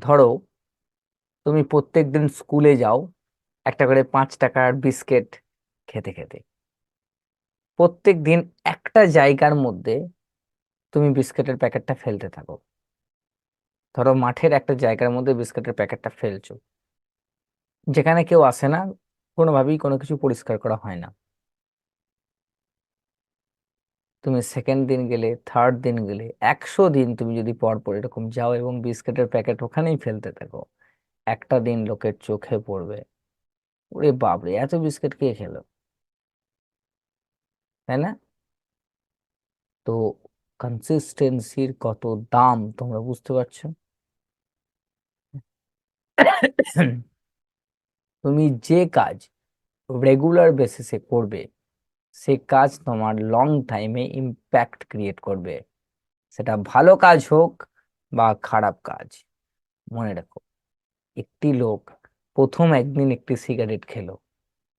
ধরো, তুমি প্রত্যেক দিন স্কুলে যাও, একটা করে পাঁচ টাকার বিস্কিট খেতে খেতে। প্রত্যেক দিন একটা জায়গার মধ্যে তুমি বিস্কিটের প্যাকেটটা ফেলতে থাকো। ধরো মাঠের একটা জায়গার মধ্যে বিস্কিটের প্যাকেটটা ফেলছো। যেখানে কেউ আসে না, কোনোভাবেই কোনো কিছু পরিষ্কার করা হয় না। তুমি সেকেন্ড দিন গেলে থার্ড দিন গেলে, একশো দিন তুমি যদি পর পর এরকম যাও এবং বিস্কিটের প্যাকেট ওখানেই ফেলতে থাকো, একটা দিন লোকের চোখে পড়বে। ওরে বাপরে, এত বিস্কিট কে খেলো? তাই না? তো কনসিস্টেন্সির কত দাম তোমরা বুঝতে পারছ? তুমি যে কাজ রেগুলার বেসিসে করবে সে কাজ তোমার লং টাইমে ইম্প্যাক্ট ক্রিয়েট করবে। সেটা ভালো কাজ হোক বা খারাপ কাজ, মনে রাখো। একটি লোক প্রথম একদিন একটি সিগারেট খেলো,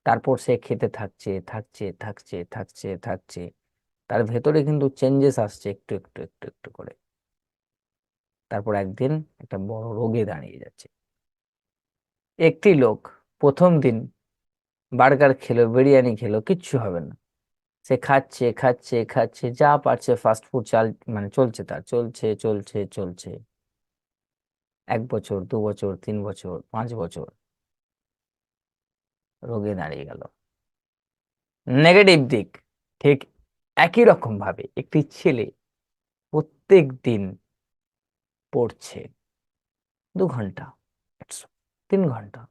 তারপর সে খেতে থাকছে থাকছে থাকছে থাকছে থাকছে। তার ভেতরে কিন্তু চেঞ্জেস আসছে একটু একটু একটু একটু করে। তারপর একদিন একটা বড় রোগে দাঁড়িয়ে যাচ্ছে। একটি লোক প্রথম দিন বার্গার খেলো, বিরিয়ানি খেলো, কিচ্ছু হবে না। সে খাচ্ছে খাচ্ছে খাচ্ছে, যা পারছে ফাস্ট ফুড চাল মানে চলছে তার, চলছে চলছে চলছে। এক বছর, দু বছর, তিন বছর, পাঁচ বছর। রোগে দাঁড়িয়ে গেল। নেগেটিভ দিক, ঠিক একই রকম ভাবে একটি ছেলে প্রত্যেক দিন পড়ছে দু ঘণ্টা, তিন ঘণ্টা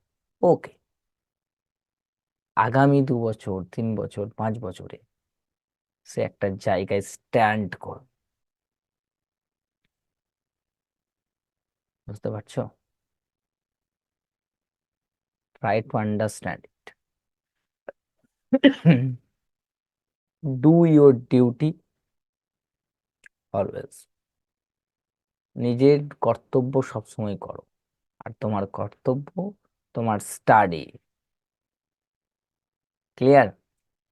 ওকে আগামী দু বছর, তিন বছর, পাঁচ বছরে সে একটা জায়গায় স্ট্যান্ড কর। বুঝতে পারছ? Try to understand it do your duty always নিজের কর্তব্য সবসময় করো। আর তোমার কর্তব্য তোমার স্টাডি ক্লিয়ার